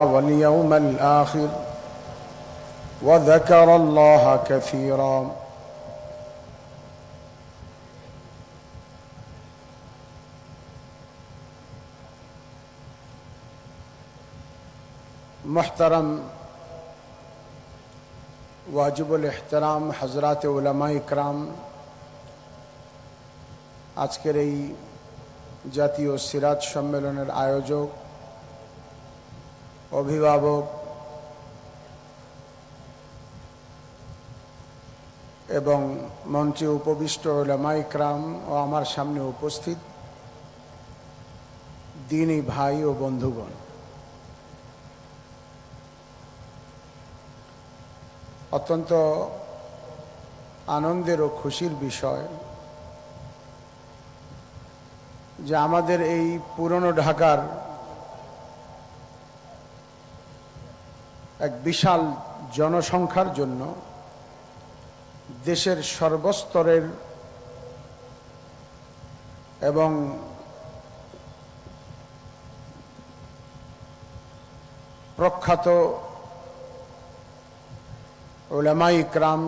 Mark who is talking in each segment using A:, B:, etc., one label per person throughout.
A: واليوم الآخر وذكر الله كثيرا محترم ওয়াজিবুল এহতারাম হজরাত উলামা ইকরাম আজকের এই জাতীয় সিরাজ সম্মেলনের আয়োজক অভিভাবক এবং মঞ্চে উপবিষ্ট ওলামা ইকরাম ও আমার সামনে উপস্থিত দিনই ভাই ও বন্ধুগণ। অত্যন্ত আনন্দের ও খুশির বিষয় যে আমাদের এই পুরনো ঢাকার এক বিশাল জনসংখ্যার জন্য দেশের সর্বস্তরের এবং প্রখ্যাত ওলামাই ইকরাম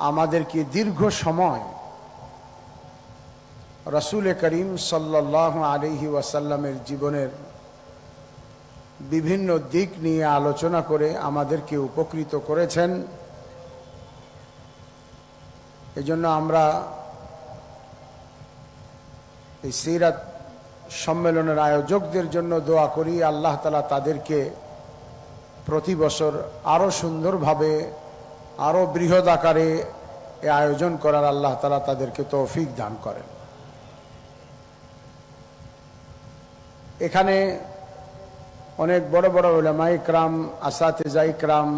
A: আমাদেরকে দীর্ঘ সময় রসুল করিম সাল্লাহ আলহি ওয়াসাল্লামের জীবনের বিভিন্ন দিক নিয়ে আলোচনা করে আমাদেরকে উপকৃত করেছেন। এজন্য আমরা এই সিরাত সম্মেলনের আয়োজকদের জন্য দোয়া করি। আল্লাহ তালা তাদেরকে প্রতি বছর আরও সুন্দরভাবে আরও বৃহৎ আকারে এ আয়োজন করার আল্লাহ তালা তাদেরকে তৌফিক দান করেন। এখানে অনেক বড় বড় ওলামাই ক্রাম আসাতেজাই ক্রাম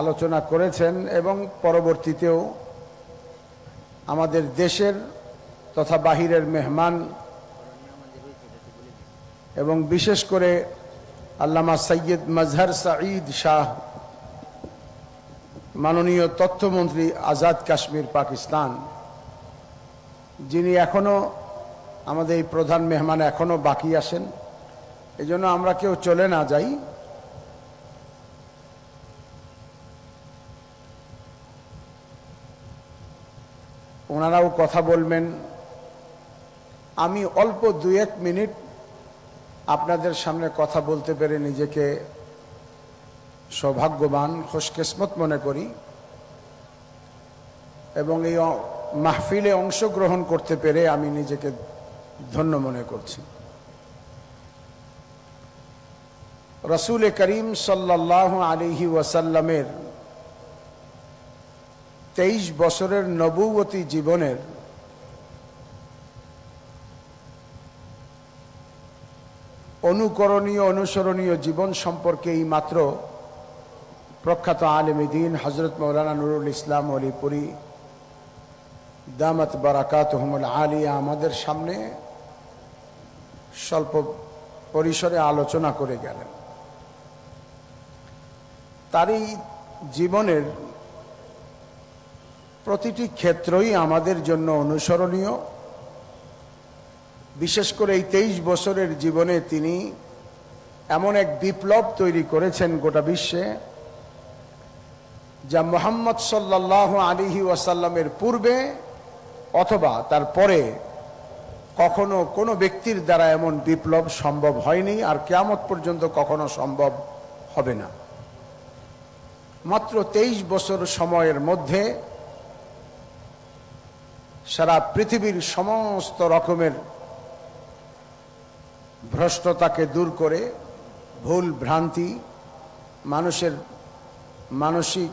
A: আলোচনা করেছেন এবং পরবর্তীতেও আমাদের দেশের তথা বাহিরের মেহমান এবং বিশেষ করে আল্লামা সৈয়দ মজহর সাঈদ শাহ, মাননীয় তথ্যমন্ত্রী আজাদ কাশ্মীর, পাকিস্তান, যিনি এখনও আমাদের এই প্রধান মেহমান এখনও বাকি আছেন। এই জন্য আমরা কেউ চলে না যাই। ওনারাও কথা বলবেন। আমি অল্প দু এক মিনিট আপনাদের সামনে কথা বলতে পেরে নিজেকে সৌভাগ্যবান, খুশকিসমত মনে করি এবং এই মাহফিলে অংশগ্রহণ করতে পেরে আমি নিজেকে ধন্য মনে করছি। রসুল করিম সাল্লাহ আলিহি ওয়াসাল্লামের তেইশ বছরের নবুবতী জীবনের অনুকরণীয়, অনুসরণীয় জীবন সম্পর্কে এই মাত্র প্রখ্যাত আলম দিন হজরত মৌলানা নুরুল ইসলাম অলিপুরি, দামত বারাকাত হমুল আলিয়া আমাদের সামনে স্বল্প পরিসরে আলোচনা করে গেলেন। তারই জীবনের প্রতিটি ক্ষেত্রই আমাদের জন্য অনুসরণীয়। বিশেষ করে এই তেইশ বছরের জীবনে তিনি এমন এক বিপ্লব তৈরি করেছেন গোটা বিশ্বে, যা মোহাম্মদ সাল্লাহ আলিহি ওয়াসাল্লামের পূর্বে অথবা তার পরে কখনো কোনো ব্যক্তির দ্বারা এমন বিপ্লব সম্ভব হয়নি, আর কেয়ামত পর্যন্ত কখনো সম্ভব হবে না। মাত্র তেইশ বছর সময়ের মধ্যে সারা পৃথিবীর সমস্ত রকমের ভ্রষ্টতাকে দূর করে ভুল ভ্রান্তি, মানুষের মানসিক,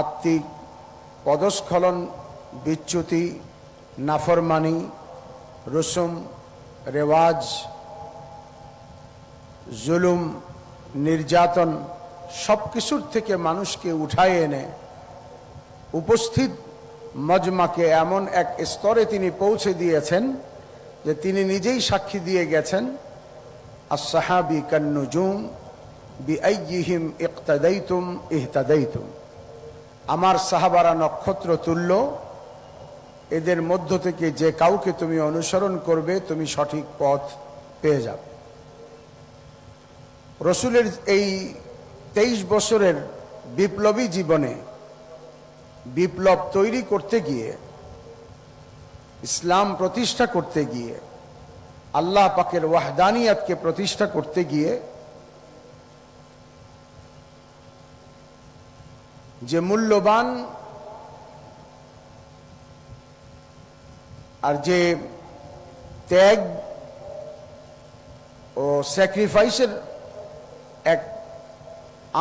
A: আত্মিক পদস্খলন, বিচ্যুতি, নাফরমানি, রসুম, রেওয়াজ, জুলুম, নির্যাতন সব কিছুর থেকে মানুষকে উঠায় এনে উপস্থিত মজমাকে এমন এক স্তরে তিনি পৌঁছে দিয়েছেন যে তিনি নিজেই সাক্ষী দিয়ে গেছেন আসাহাবি কান্নুজুম বি আইহিম ইকতাদাইতুম ইহতাদাইতুম। আমার সাহাবারা নক্ষত্র তুল্য, এদের মধ্য থেকে যে কাউকে তুমি অনুসরণ করবে, তুমি সঠিক পথ পেয়ে যাবে। রসুলের এই তেইশ বছরের বিপ্লবী জীবনে বিপ্লব তৈরি করতে গিয়ে, ইসলাম প্রতিষ্ঠা করতে গিয়ে, আল্লাহ পাকের ওয়াহদানিয়াতকে প্রতিষ্ঠা করতে গিয়ে যে মূল্যবান আর যে ত্যাগ ও স্যাক্রিফাইসের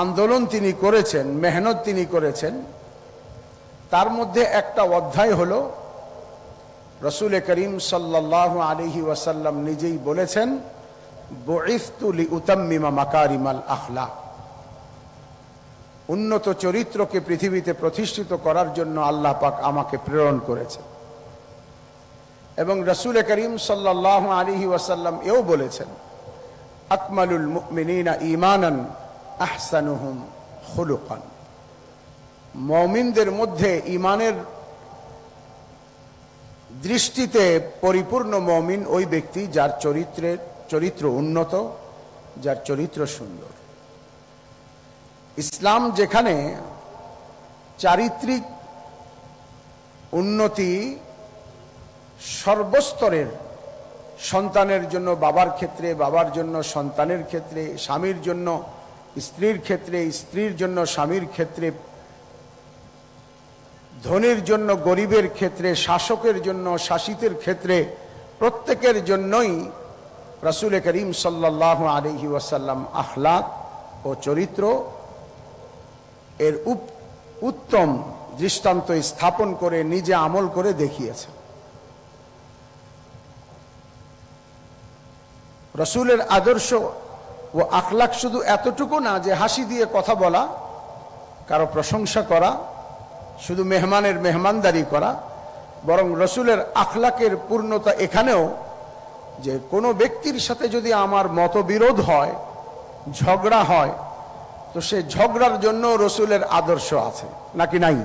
A: আন্দোলন তিনি করেছেন, মেহনত তিনি করেছেন, তার মধ্যে একটা অধ্যায় হল, রসুল করিম সাল্লাহ আলহি ওয়াসাল্লাম নিজেই বলেছেন বইফতুলি উতাম্মিমা মাকারিমাল আখলা উন্নত চরিত্রকে পৃথিবীতে প্রতিষ্ঠিত করার জন্য আল্লাহ পাক আমাকে প্রেরণ করেছে এবং রসুল করিম সাল্লাহ আলহি ওয়াসাল্লাম এও বলেছেন, আকমালুল মুমিনিনা ইমানান আহসানুহুম খুলুকান। মমিনদের মধ্যে ইমানের দৃষ্টিতে পরিপূর্ণ মমিন ওই ব্যক্তি যার চরিত্রের চরিত্র উন্নত, যার চরিত্র সুন্দর। ইসলাম যেখানে চারিত্রিক উন্নতি সর্বস্তরের সন্তানের জন্য, বাবার ক্ষেত্রে, বাবার জন্য, সন্তানের ক্ষেত্রে, স্বামীর জন্য স্ত্রীর ক্ষেত্রে, স্ত্রীর জন্য স্বামীর ক্ষেত্রে, ধনির জন্য, গরিবের ক্ষেত্রে, শাসকের জন্য, শাসিতের ক্ষেত্রে, প্রত্যেকের জন্যই রসুল করিম সাল্লাহ আলহি ওয়াসাল্লাম আখলাক ও চরিত্র এর উত্তম দৃষ্টান্ত স্থাপন করে নিজে আমল করে দেখিয়েছে। রসুলের আদর্শ ও আখলাক শুধু এতটুকু না যে হাসি দিয়ে কথা বলা, কারও প্রশংসা করা, শুধু মেহমানের মেহমানদারি করা, বরং রসুলের আখলাকের পূর্ণতা এখানেও যে কোনো ব্যক্তির সাথে যদি আমার মতবিরোধ হয়, ঝগড়া হয়, তো সে ঝগড়ার জন্য রসুলের আদর্শ আছে, নাকি নাই?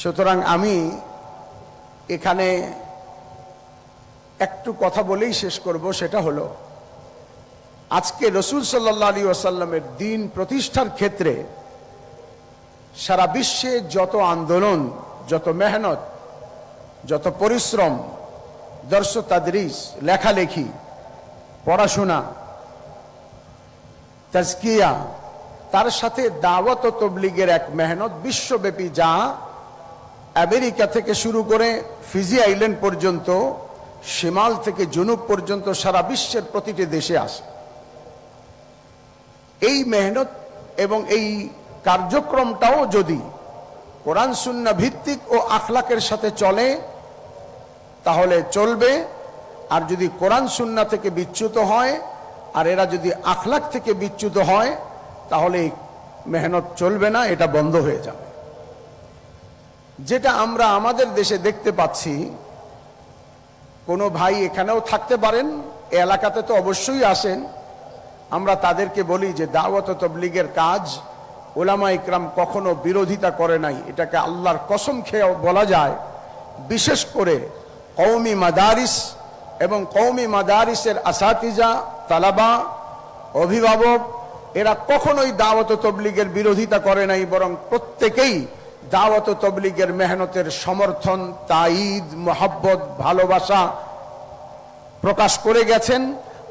A: সুতরাং আমি এখানে একটু কথা বলেই শেষ করব, সেটা হলো, আজকে রসুল সাল্লা আলী ওয়াসাল্লামের দিন প্রতিষ্ঠার ক্ষেত্রে সারা বিশ্বে যত আন্দোলন, যত মেহনত, যত পরিশ্রম, দর্শ তাদরিস, লেখালেখি, পড়াশোনা, তাজকিয়া, তার সাথে দাওয়াত ও তবলিগের এক মেহনত বিশ্বব্যাপী, যা আমেরিকা থেকে শুরু করে ফিজি আইল্যান্ড পর্যন্ত শিমাল থেকে জুনুব পর্যন্ত সারা বিশ্বের প্রতিটি দেশে আসে। এই মেহনত এবং এই কার্যক্রমটাও যদি কোরআন সুন্না ভিত্তিক ও আখলাকের সাথে চলে, তাহলে চলবে। আর যদি কোরআন সুন্না থেকে বিচ্যুত হয়, আর এরা যদি আখলাক থেকে বিচ্যুত হয়, তাহলে মেহনত চলবে না, এটা বন্ধ হয়ে যাবে। যেটা আমরা আমাদের দেশে দেখতে পাচ্ছি কোনো ভাই এখানেও থাকতে পারেন, এ এলাকাতে তো অবশ্যই আসেন। আমরা তাদেরকে বলি যে দাওয়াত তবলিগের কাজ ওলামা ইকরাম কখনো বিরোধিতা করে নাই। এটাকে আল্লাহর কসম খেয়ে বলা যায়। বিশেষ করে কৌমি মাদারিস এবং কৌমি মাদারিসের আসাতিজা, তালাবা, অভিভাবক, এরা কখনোই দাওয়াত তবলিগের বিরোধিতা করে নাই, বরং প্রত্যেকেই দাওয়াত তবলিগের মেহনতের সমর্থন তাইদ মোহাব্বত, ভালোবাসা প্রকাশ করে গেছেন,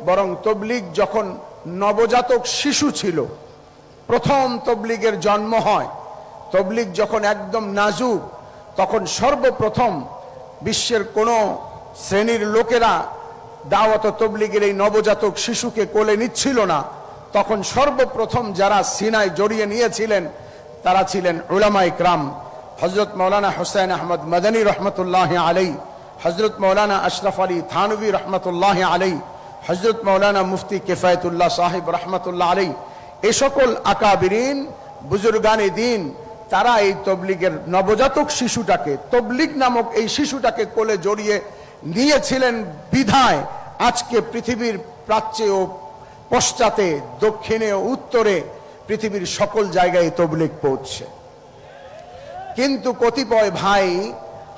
A: বরং তবলিগ যখন নবজাতক শিশু ছিল, প্রথম তবলিগের জন্ম হয়, তবলিগ যখন একদম নাজুক, তখন সর্বপ্রথম বিশ্বের কোনো শ্রেণির লোকেরা দাওয়াত তবলিগের এই নবজাতক শিশুকে কোলে নিচ্ছিল না, তখন সর্বপ্রথম যারা সিনায় জড়িয়ে নিয়েছিলেন তারা ছিলেন উলামা ইকরাম হজরত মৌলানা হুসাইন আহমদ মদনী রহমতুল্লাহ আলাই হজরত মৌলানা আশরফ আলী থানবী রহমতুল্লাহ আলাই হজরত মৌলানা মুফতি কেফায়তুল্লাহ সাহেব রহমতুল্লাহ আলী এ সকল আকাবিরিন, বুজুর্গানি দিন, তারা এই তবলিগের নবজাতক শিশুটাকে, তবলিগ নামক এই শিশুটাকে কোলে জড়িয়ে নিয়েছিলেন বিধায় আজকে পৃথিবীর প্রাচ্যে ও পশ্চাতে, দক্ষিণে ও উত্তরে পৃথিবীর সকল জায়গায় তবলিগ পৌঁছছে কিন্তু কতিপয় ভাই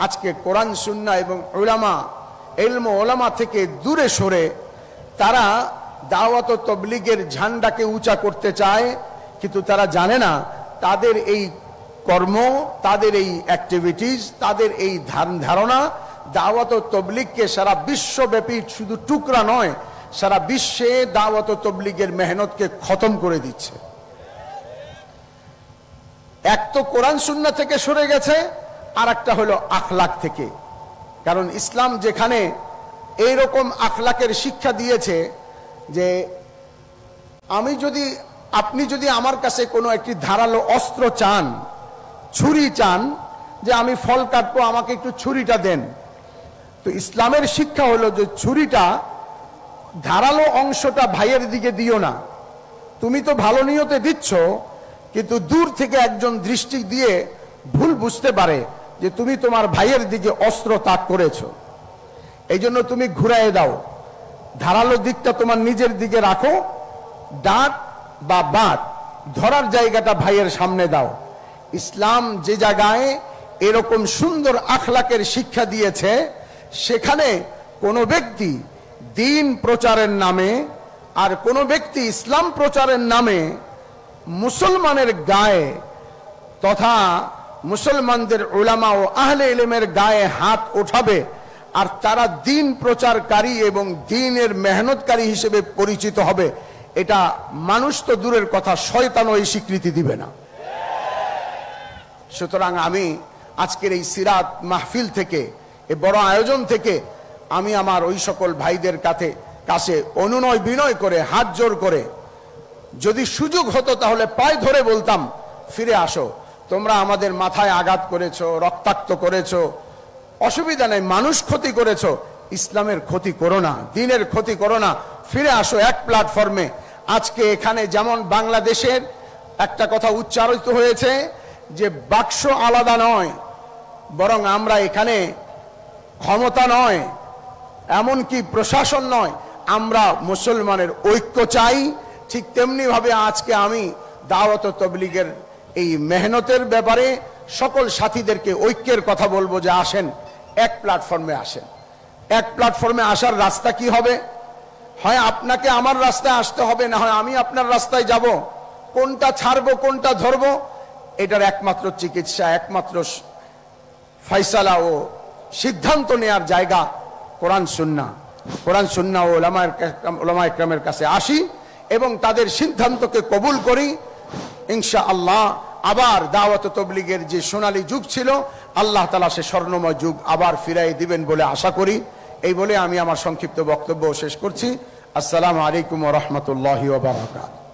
A: আজকে কোরআন, সুন্না এবং ওলামা এলম ওলামা থেকে দূরে সরে তারা দাওয়াত তবলিগের ঝান্ডাকে উঁচা করতে চায়, কিন্তু তারা জানে না তাদের এই কর্ম, তাদের এই অ্যাক্টিভিটিস তাদের এই ধারণা, দাওয়াত তবলিগকে সারা বিশ্বব্যাপী শুধু টুকরা নয়, সারা বিশ্বে দাওয়াত তবলিগের মেহনতকে খতম করে দিচ্ছে। এক তো কোরআন সুন্না থেকে সরে গেছে আর একটা হলো আখলাক থেকে। কারণ ইসলাম যেখানে এইরকম আখলাকের শিক্ষা দিয়েছে যে আমি যদি, আপনি যদি আমার কাছে কোনো একটি ধারালো অস্ত্র চান, ছুরি চান, যে আমি ফল কাটবো, আমাকে একটু ছুরিটা দেন। তো ইসলামের শিক্ষা হলো যে ছুরিটা ধারালো অংশটা ভাইয়ের দিকে দিও না। তুমি তো ভালো নিয়তে দিচ্ছ কিন্তু দূর থেকে একজন দৃষ্টি দিয়ে ভুল বুঝতে পারে যে তুমি তোমার ভাইয়ের দিকে অস্ত্র তাক করেছ। এই জন্য তুমি ঘুরাই দাও। ধারালো দিকটা তোমার নিজের দিকে রাখো। দাঁত বা বাঁট ধরার জায়গাটা ভাইয়ের সামনে দাও। ইসলাম যে জায়গায় এরকম সুন্দর আখলাকের শিক্ষা দিয়েছে, সেখানে কোনো ব্যক্তি দিন প্রচারের নামে আর কোনো ব্যক্তি ইসলাম প্রচারের নামে মুসলমানের গায়ে তথা মুসলমানদের ওলামা ও আহলে ইলেমের গায়ে হাত ওঠাবে আর তারা দিন প্রচারকারী এবং দিনের মেহনতকারী হিসেবে পরিচিত হবে। এটা মানুষ তো দূরের কথা, শয়তানও এই স্বীকৃতি দিবে না। সুতরাং আমি আজকের এই সিরাত মাহফিল থেকে, এ বড় আয়োজন থেকে আমি আমার ওই সকল ভাইদের কাছে কাছে অনুনয় বিনয় করে, হাত জোর করে যদি সুযোগ হতো তাহলে পায়ে ধরে বলতাম, ফিরে আসো, তোমরা আমাদের মাথায় আঘাত করেছ, রক্তাক্ত করেছ, অসুবিধা নেই, মানুষ ক্ষতি করেছ, ইসলামের ক্ষতি করো না, দিনের ক্ষতি করো না, ফিরে আসো এক প্ল্যাটফর্মে আজকে এখানে যেমন বাংলাদেশের একটা কথা উচ্চারিত হয়েছে যে, বাক্স আলাদা নয়, বরং আমরা এখানে ক্ষমতা নয়, এমনকি প্রশাসন নয়, আমরা মুসলমানের ঐক্য চাই ঠিক তেমনি ভাবে আজকে আমি দাওয়াত তবলিগের এই মেহনতের ব্যাপারে সকল সাথীদেরকে ঐক্যের কথা বলব যে আসেন, এক প্ল্যাটফর্মে আসেন। এক প্ল্যাটফর্মে আসার রাস্তা কি হবে? হয় আপনাকে আমার রাস্তায় আসতে হবে, না হয় আমি আপনার রাস্তায় যাব? কোনটা ছাড়বো, কোনটা ধরবো? এটার একমাত্র চিকিৎসা, একমাত্র ফয়সালা ও সিদ্ধান্ত নেয়ার জায়গা কোরআন সুন্না কোরআন সুন্না ও ওলামায়ের কা- ওলামা ইকরামের কাছে আসি। এবং তাদের সিদ্ধান্তকে কবুল করি। ইনশা আল্লাহ আবার দাওয়াত তবলিগের যে সোনালি যুগ ছিল, আল্লাহ তালা সে স্বর্ণময় যুগ আবার ফিরাই দিবেন বলে আশা করি। এই বলে আমি আমার সংক্ষিপ্ত বক্তব্য শেষ করছি। আসসালামু আলাইকুম রহমতুল্লাহ বারাকাত